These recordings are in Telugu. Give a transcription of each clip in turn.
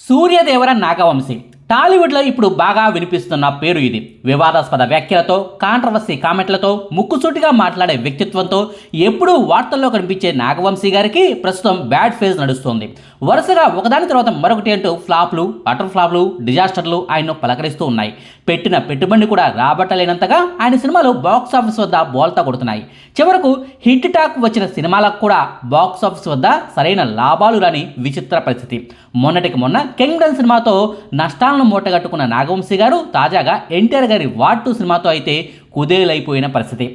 సూర్యదేవర నాగవంశి. టాలీవుడ్లో ఇప్పుడు బాగా వినిపిస్తున్న పేరు ఇది. వివాదాస్పద వ్యాఖ్యలతో కాంట్రవర్సీ కామెంట్లతో ముక్కుసూటిగా మాట్లాడే వ్యక్తిత్వంతో ఎప్పుడూ వార్తల్లో కనిపించే నాగవంశీ గారికి ప్రస్తుతం బ్యాడ్ ఫేజ్ నడుస్తోంది. వరుసగా ఒకదాని తర్వాత మరొకటి అంటూ ఫ్లాప్లు అటర్ ఫ్లాప్లు డిజాస్టర్లు ఆయన్ను పలకరిస్తూ ఉన్నాయి. పెట్టిన పెట్టుబడిని కూడా రాబట్టలేనంతగా ఆయన సినిమాలు బాక్స్ ఆఫీస్ వద్ద బోల్తా కొడుతున్నాయి. చివరకు హిట్ టాక్ వచ్చిన సినిమాలకు కూడా బాక్స్ ఆఫీస్ వద్ద సరైన లాభాలు రాని విచిత్ర పరిస్థితి. మొన్నటికి మొన్న కింగ్డమ్ సినిమాతో నష్టాలను మూటగట్టుకున్న నాగవంశీ గారు తాజాగా ఎన్టీఆర్ గారి వాట్ టూ సినిమాతో అయితే కుదేలైపోయిన పరిస్థితి.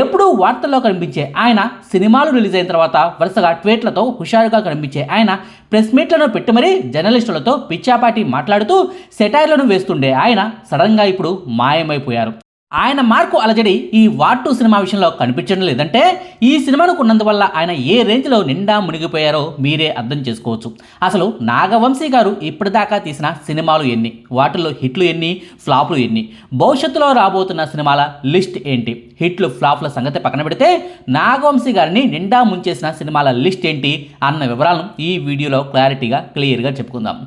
ఎప్పుడూ వార్తల్లో కనిపించే ఆయన సినిమాలు రిలీజ్ అయిన తర్వాత వరుసగా ట్వీట్లతో హుషారుగా కనిపించే ఆయన ప్రెస్ మీట్లను పెట్టి మరీ జర్నలిస్టులతో పిచ్చాపాటి మాట్లాడుతూ సెటైర్లను వేస్తుండే ఆయన సడన్గా ఇప్పుడు మాయమైపోయారు. ఆయన మార్కు అలజడి ఈ వార్ టూ సినిమా విషయంలో కనిపించడం లేదంటే ఈ సినిమాను కొన్నందువల్ల ఆయన ఏ రేంజ్లో నిండా మునిగిపోయారో మీరే అర్థం చేసుకోవచ్చు. అసలు నాగవంశీ గారు ఇప్పటిదాకా తీసిన సినిమాలు ఎన్ని? వాటిల్లో హిట్లు ఎన్ని? ఫ్లాప్లు ఎన్ని? భవిష్యత్తులో రాబోతున్న సినిమాల లిస్ట్ ఏంటి? హిట్లు ఫ్లాప్ల సంగతి పక్కన పెడితే నాగవంశీ గారిని నిండా ముంచేసిన సినిమాల లిస్ట్ ఏంటి? అన్న వివరాలను ఈ వీడియోలో క్లారిటీగా క్లియర్గా చెప్పుకుందాం.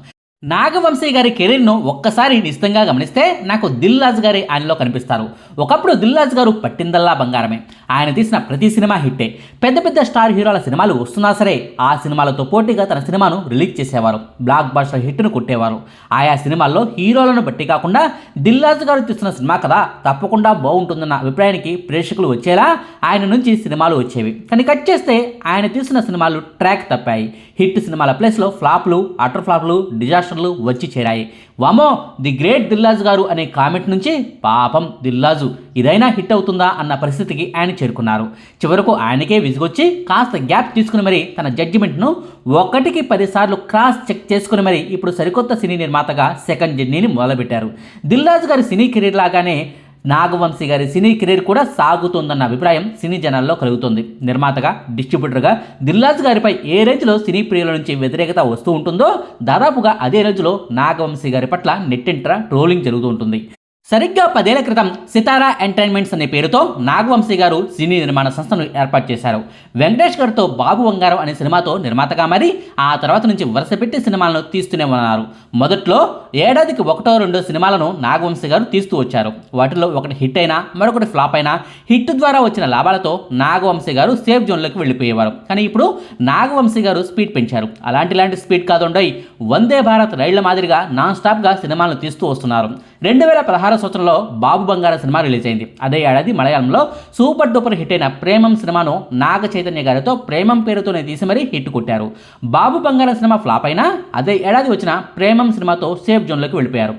నాగవంశీ గారి కెరీర్ను ఒక్కసారి నిశ్చితంగా గమనిస్తే నాకు దిల్రాజ్ గారి ఆయనలో కనిపిస్తారు. ఒకప్పుడు దిల్రాజ్ గారు పట్టిందల్లా బంగారమే. ఆయన తీసిన ప్రతి సినిమా హిట్టే. పెద్ద పెద్ద స్టార్ హీరోల సినిమాలు వస్తున్నా సరే ఆ సినిమాలతో పోటీగా తన సినిమాను రిలీజ్ చేసేవారు. బ్లాక్ బాస్టర్ హిట్ను కొట్టేవారు. ఆయా సినిమాల్లో హీరోలను బట్టి కాకుండా దిల్రాజ్ గారు తీస్తున్న సినిమా కదా తప్పకుండా బాగుంటుందన్న అభిప్రాయానికి ప్రేక్షకులు వచ్చేలా ఆయన నుంచి సినిమాలు వచ్చేవి. కానీ కట్ చేస్తే ఆయన తీసిన సినిమాలు ట్రాక్ తప్పాయి. హిట్ సినిమాల ప్లేస్లో ఫ్లాప్లు అటర్ ఫ్లాప్లు డిజాస్టర్లు వచ్చి చేరాయి. వామో ది గ్రేట్ దిల్లాజు గారు అనే కామెంట్ నుంచి పాపం దిల్లాజు. ఇదైనా హిట్ అవుతుందా అన్న పరిస్థితికి ఆయన చేరుకున్నారు. చివరకు ఆయనకే విసుగొచ్చి కాస్త గ్యాప్ తీసుకుని మరి తన జడ్జిమెంట్ను ఒకటికి పదిసార్లు క్రాస్ చెక్ చేసుకుని మరి ఇప్పుడు సరికొత్త సినీ నిర్మాతగా సెకండ్ జర్నీని మొదలుపెట్టారు. దిల్లాజు గారి సినీ కెరీర్ లాగానే నాగవంశీ గారి సినీ కెరీర్ కూడా సాగుతుందన్న అభిప్రాయం సినీ జనాల్లో కలుగుతుంది. నిర్మాతగా డిస్ట్రిబ్యూటర్గా దిల్రాజు గారిపై ఏ రేంజ్లో సినీ ప్రియుల నుంచి వ్యతిరేకత వస్తూ ఉంటుందో దాదాపుగా అదే రేంజ్లో నాగవంశీ గారి పట్ల నెట్టింట్రా ట్రోలింగ్ జరుగుతూ ఉంటుంది. సరిగ్గా పదేళ్ళ క్రితం సితారా ఎంటర్టైన్మెంట్స్ అనే పేరుతో నాగవంశీ గారు సినీ నిర్మాణ సంస్థను ఏర్పాటు చేశారు. వెంకటేష్ గారితో బాబు బంగారం అనే సినిమాతో నిర్మాతగా మరి ఆ తర్వాత నుంచి వరుసపెట్టి సినిమాలను తీస్తూనే ఉన్నారు. మొదట్లో ఏడాదికి ఒకటో రెండో సినిమాలను నాగవంశీ గారు తీస్తూ వచ్చారు. వాటిలో ఒకటి హిట్ అయినా మరొకటి ఫ్లాప్ అయినా హిట్ ద్వారా వచ్చిన లాభాలతో నాగవంశీ గారు సేఫ్ జోన్లోకి వెళ్ళిపోయేవారు. కానీ ఇప్పుడు నాగవంశీ గారు స్పీడ్ పెంచారు. అలాంటి లాంటి స్పీడ్ కాదుండయి వందే భారత్ రైళ్ళ మాదిరిగా నాన్ స్టాప్గా సినిమాలను తీస్తూ వస్తున్నారు. రెండు వేల పదహారు సంవత్సరంలో బాబు బంగారం సినిమా రిలీజ్ అయింది. అదే ఏడాది మలయాళంలో సూపర్ డూపర్ హిట్ అయిన ప్రేమం సినిమాను నాగ చైతన్య గారితో ప్రేమం పేరుతోనే తీసి మరీ హిట్ కొట్టారు. బాబు బంగారం సినిమా ఫ్లాప్ అయినా అదే ఏడాది వచ్చిన ప్రేమం సినిమాతో సేఫ్ జోన్లోకి వెళ్ళిపోయారు.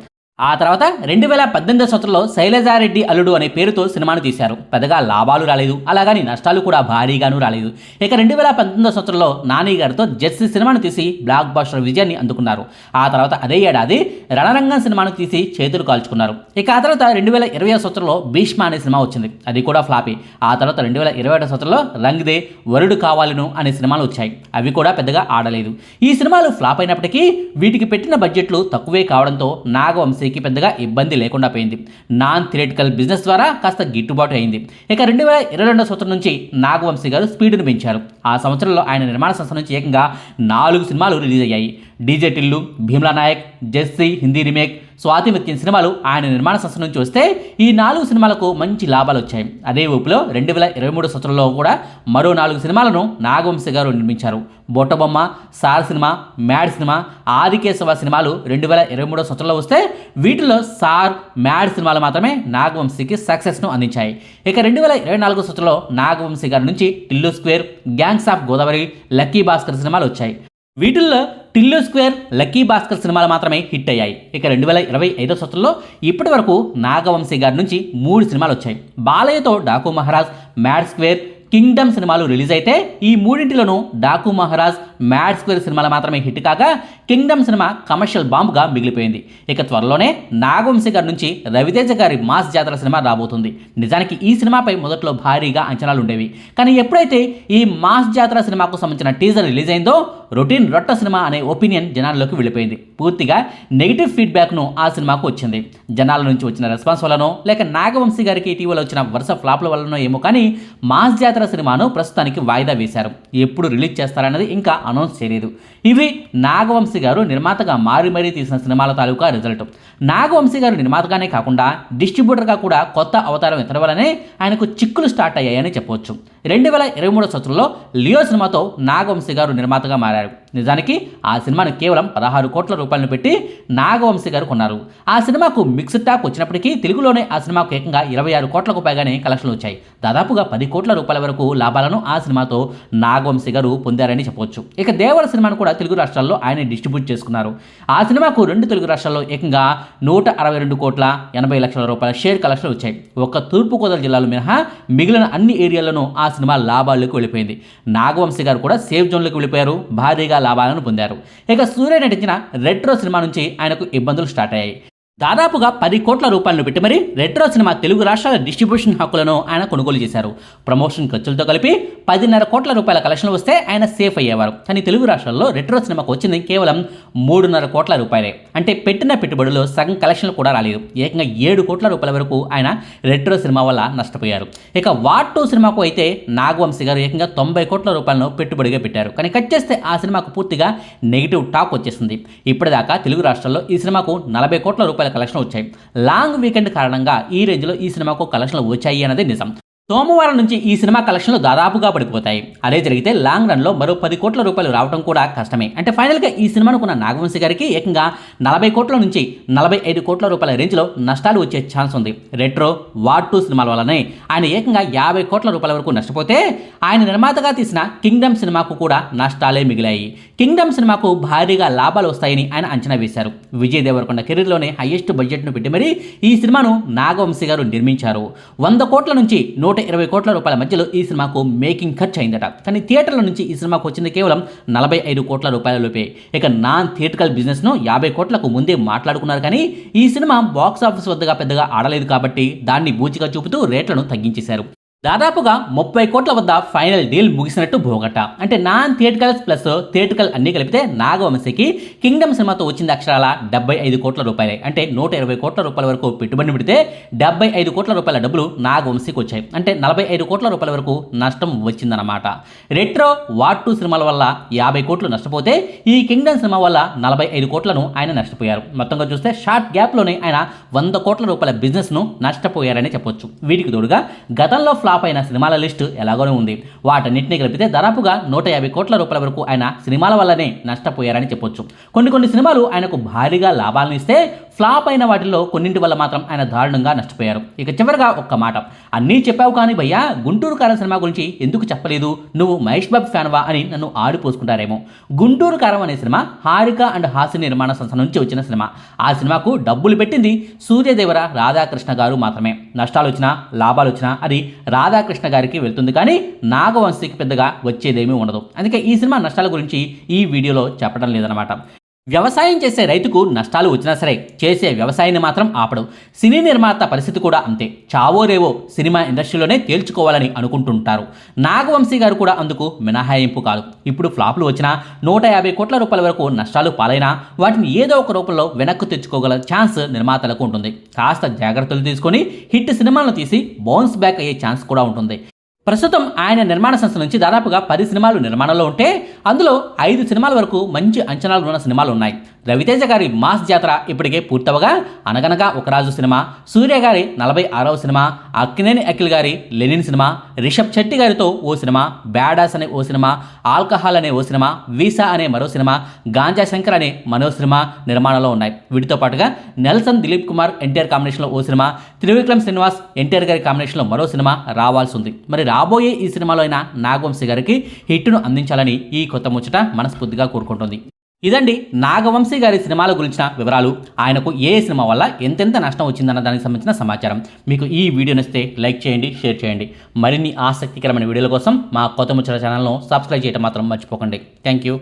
ఆ తర్వాత రెండు వేల పద్దెనిమిది సంవత్సరంలో శైలజారెడ్డి అల్లుడు అనే పేరుతో సినిమాను తీశారు. పెద్దగా లాభాలు రాలేదు. అలాగని నష్టాలు కూడా భారీగాను రాలేదు. ఇక రెండు వేల పంతొమ్మిదో సంవత్సరంలో నాని గారితో జెర్సీ సినిమాను తీసి బ్లాక్ బాస్టర్ విజయాన్ని అందుకున్నారు. ఆ తర్వాత అదే ఏడాది రణరంగం సినిమాను తీసి చేతులు కాల్చుకున్నారు. ఇక ఆ తర్వాత రెండు వేల ఇరవై సంవత్సరంలో భీష్మ అనే సినిమా వచ్చింది. అది కూడా ఫ్లాపే. ఆ తర్వాత రెండు వేల ఇరవై ఏడో సంవత్సరంలో రంగ్దే వరుడు కావాలను అనే సినిమాలు వచ్చాయి. అవి కూడా పెద్దగా ఆడలేదు. ఈ సినిమాలు ఫ్లాప్ అయినప్పటికీ వీటికి పెట్టిన బడ్జెట్లు తక్కువే కావడంతో నాగవంశీకి పెద్దగా ఇబ్బంది లేకుండా పోయింది. నాన్ థియేటికల్ బిజినెస్ ద్వారా కాస్త గిట్టుబాటు అయింది. ఇక రెండు వేల ఇరవై రెండో సంవత్సరం నుంచి నాగవంశీ గారు స్పీడ్ను పెంచారు. ఆ సంవత్సరంలో ఆయన నిర్మాణ సంస్థ నుంచి ఏకంగా నాలుగు సినిమాలు రిలీజ్ అయ్యాయి. డీజే టిల్లు భీమ్లా నాయక్ జెస్సీ హిందీ రీమేక్ స్వాతి మిత్యం సినిమాలు ఆయన నిర్మాణ సంస్థ నుంచి వస్తే ఈ నాలుగు సినిమాలకు మంచి లాభాలు వచ్చాయి. అదే ఊపులో రెండు వేల ఇరవై మూడు సంవత్సరంలో కూడా మరో నాలుగు సినిమాలను నాగవంశి గారు నిర్మించారు. బొట్టబొమ్మ సార్ సినిమా మ్యాడ్ సినిమా ఆదికేశవ సినిమాలు రెండు వేల ఇరవై మూడో సంవత్సరంలో వస్తే వీటిలో సార్ మ్యాడ్ సినిమాలు మాత్రమే నాగవంశీకి సక్సెస్ను అందించాయి. ఇక రెండు వేల ఇరవై నాలుగో సంవత్సరంలో నాగవంశీ గారి నుంచి Tillu Square Gangs of Godavari Lucky Bhaskar సినిమాలు వచ్చాయి. వీటిల్లో టిల్లు స్క్వేర్ లక్కీ భాస్కర్ సినిమాలు మాత్రమే హిట్ అయ్యాయి. ఇక రెండు వేల ఇరవై ఐదో సంవత్సరంలో ఇప్పటి వరకు నాగవంశీ గారి నుంచి మూడు సినిమాలు వచ్చాయి. బాలయ్యతో Daku Maharaj Mad Square Kingdom సినిమాలు రిలీజ్ అయితే ఈ మూడింటిలోనూ డాకు మహారాజ్ మ్యాడ్ స్క్వేర్ సినిమాలు మాత్రమే హిట్ కాగా కింగ్డమ్ సినిమా కమర్షియల్ బాంబుగా మిగిలిపోయింది. ఇక త్వరలోనే నాగవంశీ గారి నుంచి రవితేజ గారి మాస్ జాతర సినిమా రాబోతుంది. నిజానికి ఈ సినిమాపై మొదట్లో భారీగా అంచనాలు ఉండేవి. కానీ ఎప్పుడైతే ఈ మాస్ జాతర సినిమాకు సంబంధించిన టీజర్ రిలీజ్ అయిందో రొటీన్ రొట్ట సినిమా అనే ఒపీనియన్ జనాల్లోకి వెళ్ళిపోయింది. పూర్తిగా నెగిటివ్ ఫీడ్బ్యాక్ను ఆ సినిమాకు వచ్చింది. జనాల నుంచి వచ్చిన రెస్పాన్స్ వల్లనో లేక నాగవంశీ గారికి ఇటీవల వచ్చిన వరుస ఫ్లాప్ల వల్లనో ఏమో కానీ మాస్ జాతర సినిమాను ప్రస్తుతానికి వాయిదా వేశారు. ఎప్పుడు రిలీజ్ చేస్తారన్నది ఇంకా అనౌన్స్ చేయలేదు. ఇవి నాగవంశీ గారు నిర్మాతగా మారి మరీ తీసిన సినిమాల తాలూకా రిజల్ట్. నాగవంశీ గారు నిర్మాతగానే కాకుండా డిస్ట్రిబ్యూటర్గా కూడా కొత్త అవతారం ఎత్తడం వల్లనే ఆయనకు చిక్కులు స్టార్ట్ అయ్యాయని చెప్పవచ్చు. రెండు వేల ఇరవై మూడో సంవత్సరంలో లియో సినిమాతో నాగవంశీ గారు నిర్మాతగా మారారు. నిజానికి ఆ సినిమాను కేవలం పదహారు కోట్ల రూపాయలను పెట్టి నాగవంశీ గారు కొన్నారు. ఆ సినిమాకు మిక్స్డ్ టాక్ వచ్చినప్పటికీ తెలుగులోనే ఆ సినిమాకు ఏకంగా ఇరవై ఆరు కోట్లకు పైగానే కలెక్షన్లు వచ్చాయి. దాదాపుగా పది కోట్ల రూపాయల వరకు లాభాలను ఆ సినిమాతో నాగవంశీ గారు పొందారని చెప్పవచ్చు ఇక దేవర సినిమాను కూడా తెలుగు రాష్ట్రాల్లో ఆయన డిస్ట్రిబ్యూట్ చేసుకున్నారు. ఆ సినిమాకు రెండు తెలుగు రాష్ట్రాల్లో ఏకంగా నూట అరవై రెండు కోట్ల ఎనభై లక్షల రూపాయల షేర్ కలెక్షన్లు వచ్చాయి. ఒక్క తూర్పుగోదావరి జిల్లాలో మినహా మిగిలిన అన్ని ఏరియాల్లోనూ ఆ సినిమా లాభాల్లోకి వెళ్ళిపోయింది. నాగవంశీ గారు కూడా సేఫ్ జోన్లోకి వెళ్ళిపోయారు. భారీగా లాభాలను పొందారు. ఇక సూర్య నటించిన రెట్రో సినిమా నుంచి ఆయనకు ఇబ్బందులు స్టార్ట్ అయ్యాయి. దాదాపుగా పది కోట్ల రూపాయలను పెట్టి మరి రెట్రో సినిమా తెలుగు రాష్ట్రాల డిస్ట్రిబ్యూషన్ హక్కులను ఆయన కొనుగోలు చేశారు. ప్రమోషన్ ఖర్చులతో కలిపి పదిన్నర కోట్ల రూపాయల కలెక్షన్లు వస్తే ఆయన సేఫ్ అయ్యేవారు. కానీ తెలుగు రాష్ట్రాల్లో రెట్రో సినిమాకు వచ్చింది కేవలం మూడున్నర కోట్ల రూపాయలే. అంటే పెట్టిన పెట్టుబడులు సగం కలెక్షన్లు కూడా రాలేదు. ఏకంగా ఏడు కోట్ల రూపాయల వరకు ఆయన రెట్రో సినిమా వల్ల నష్టపోయారు. ఇక వార్ టూ సినిమాకు అయితే నాగవంశీ గారు ఏకంగా తొంభై కోట్ల రూపాయలను పెట్టుబడిగా పెట్టారు. కానీ కట్ చేస్తే ఆ సినిమాకు పూర్తిగా నెగిటివ్ టాక్ వచ్చేసింది. ఇప్పటిదాకా తెలుగు రాష్ట్రాల్లో ఈ సినిమాకు నలభై కోట్ల రూపాయల కలెక్షన్లు వచ్చాయి. లాంగ్ వీకెండ్ కారణంగా ఈ రేంజ్లో ఈ సినిమాకు కలెక్షన్లు వచ్చాయి అన్నది నిజం. సోమవారం నుంచి ఈ సినిమా కలెక్షన్లు దాదాపుగా పడిపోతాయి. అదే జరిగితే లాంగ్ రన్లో మరో పది కోట్ల రూపాయలు రావడం కూడా కష్టమే. అంటే ఫైనల్గా ఈ సినిమాను కొన్న నాగవంశి గారికి ఏకంగా నలభై కోట్ల నుంచి నలభై ఐదు కోట్ల రూపాయల రేంజ్లో నష్టాలు వచ్చే ఛాన్స్ ఉంది. రెట్రో వార్ టూ సినిమాల వల్లనే ఆయన ఏకంగా యాభై కోట్ల రూపాయల వరకు నష్టపోతే ఆయన నిర్మాతగా తీసిన కింగ్డమ్ సినిమాకు కూడా నష్టాలే మిగిలాయి. కింగ్డమ్ సినిమాకు భారీగా లాభాలు వస్తాయని ఆయన అంచనా వేశారు. విజయ్ దేవరకొండ కెరీర్లోనే హైయెస్ట్ బడ్జెట్ను పెట్టి మరీ ఈ సినిమాను నాగవంశి గారు నిర్మించారు. వంద కోట్ల నుంచి నూట ఇరవై కోట్ల రూపాయల మధ్యలో ఈ సినిమాకు మేకింగ్ ఖర్చు అయిందట. కానీ థియేటర్ల నుంచి ఈ సినిమాకు వచ్చింది కేవలం నలభై ఐదు కోట్ల రూపాయల లోపే. ఇక నాన్ థియేటికల్ బిజినెస్ను యాభై కోట్లకు ముందే మాట్లాడుకున్నారు కానీ ఈ సినిమా బాక్స్ ఆఫీస్ వద్దగా పెద్దగా ఆడలేదు కాబట్టి దాన్ని బూచిగా చూపుతూ రేట్లను తగ్గించేశారు. దాదాపుగా ముప్పై కోట్ల వద్ద ఫైనల్ డీల్ ముగిసినట్టు భోగట. అంటే నాన్ థియేటికల్స్ ప్లస్ థియేటికల్ అన్ని కలిపితే నాగవంశీకి కింగ్డమ్ సినిమాతో వచ్చింది అక్షరాల డెబ్బై ఐదు కోట్ల రూపాయలే. అంటే నూట ఇరవై కోట్ల రూపాయల వరకు పెట్టుబడి పెడితే డెబ్బై ఐదు కోట్ల రూపాయల డబ్బులు నాగవంశీకి వచ్చాయి. అంటే నలభై ఐదు కోట్ల రూపాయల వరకు నష్టం వచ్చిందన్నమాట. రెట్రో వార్ టూ సినిమాల వల్ల యాభై కోట్లు నష్టపోతే ఈ కింగ్డమ్ సినిమా వల్ల నలభై ఐదు కోట్లను ఆయన నష్టపోయారు. మొత్తంగా చూస్తే షార్ట్ గ్యాప్లోనే ఆయన వంద కోట్ల రూపాయల బిజినెస్ను నష్టపోయారని చెప్పొచ్చు. వీటికి తోడుగా గతంలో ఫ్లాప్ అయిన సినిమాల లిస్టు ఎలాగోనే ఉంది. వాటన్నింటినీ కలిపితే దాదాపుగా నూట యాభై కోట్ల రూపాయల వరకు ఆయన సినిమాల వల్లనే నష్టపోయారని చెప్పొచ్చు. కొన్ని కొన్ని సినిమాలు ఆయనకు భారీగా లాభాలను ఇస్తే ఫ్లాప్ అయిన వాటిల్లో కొన్నింటి వల్ల మాత్రం ఆయన దారుణంగా నష్టపోయారు. ఇక చివరిగా ఒక్క మాట. అన్నీ చెప్పావు కానీ భయ్యా గుంటూరు కారం సినిమా గురించి ఎందుకు చెప్పలేదు? నువ్వు మహేష్ బాబు ఫ్యాన్వా అని నన్ను ఆడిపోసుకుంటారేమో. గుంటూరు కారం అనే సినిమా హారిక అండ్ హాస్య నిర్మాణ సంస్థ నుంచి వచ్చిన సినిమా. ఆ సినిమాకు డబ్బులు పెట్టింది సూర్యదేవర రాధాకృష్ణ గారు మాత్రమే. నష్టాలు వచ్చినా లాభాలు వచ్చినా అది రాధాకృష్ణ గారికి వెళ్తుంది. కానీ నాగవంశీకి పెద్దగా వచ్చేదేమీ ఉండదు. అందుకే ఈ సినిమా నష్టాల గురించి ఈ వీడియోలో చెప్పడం లేదనమాట వ్యవసాయం చేసే రైతుకు నష్టాలు వచ్చినా సరే చేసే వ్యవసాయాన్ని మాత్రం ఆపడు. సినీ నిర్మాత పరిస్థితి కూడా అంతే. చావో రేవో సినిమా ఇండస్ట్రీలోనే తేల్చుకోవాలని అనుకుంటుంటారు. నాగవంశీ గారు కూడా అందుకు మినహాయింపు కాదు. ఇప్పుడు ఫ్లాప్లు వచ్చినా నూట యాభై కోట్ల రూపాయల వరకు నష్టాలు పాలైనా వాటిని ఏదో ఒక రూపంలో వెనక్కు తెచ్చుకోగల ఛాన్స్ నిర్మాతలకు ఉంటుంది. కాస్త జాగ్రత్తలు తీసుకొని హిట్ సినిమాలను తీసి బౌన్స్ బ్యాక్ అయ్యే ఛాన్స్ కూడా ఉంటుంది. ప్రస్తుతం ఆయన నిర్మాణ సంస్థ నుంచి దాదాపుగా పది సినిమాలు నిర్మాణంలో ఉంటే అందులో ఐదు సినిమాల వరకు మంచి అంచనాలు ఉన్న సినిమాలు ఉన్నాయి. రవితేజ గారి మాస్ జాతర ఇప్పటికే పూర్తవగా. అనగనగా ఒక రాజు సినిమా సూర్య గారి నలభై ఆరవ సినిమా అక్కినేని అఖిల్ గారి లెనిన్ సినిమా రిషబ్ శెట్టి గారితో ఓ సినిమా బ్యాడాస్ అనే ఓ సినిమా ఆల్కహాల్ అనే ఓ సినిమా వీసా అనే మరో సినిమా గాంజా శంకర్ అనే మరో సినిమా నిర్మాణంలో ఉన్నాయి. వీటితో పాటుగా నెల్సన్ దిలీప్ కుమార్ ఎన్టీఆర్ కాంబినేషన్లో ఓ సినిమా త్రివిక్రమ్ శ్రీనివాస్ ఎన్టీఆర్ గారి కాంబినేషన్లో మరో సినిమా రావాల్సి ఉంది మరి రాబోయే ఈ సినిమాలో అయినా నాగవంశీ గారికి హిట్ను అందించాలని ఈ కొత్త ముచ్చట మనస్ఫూర్తిగా కోరుకుంటుంది. ఇదండి నాగవంశీ గారి సినిమాల గురించిన వివరాలు. ఆయనకు ఏ సినిమా వల్ల ఎంతెంత నష్టం వచ్చిందన్న దానికి సంబంధించిన సమాచారం. మీకు ఈ వీడియో నచ్చితే లైక్ చేయండి షేర్ చేయండి. మరిన్ని ఆసక్తికరమైన వీడియోల కోసం మా కొత్త ముచ్చట ఛానల్ను సబ్స్క్రైబ్ చేయడం మాత్రం మర్చిపోకండి. Thank you.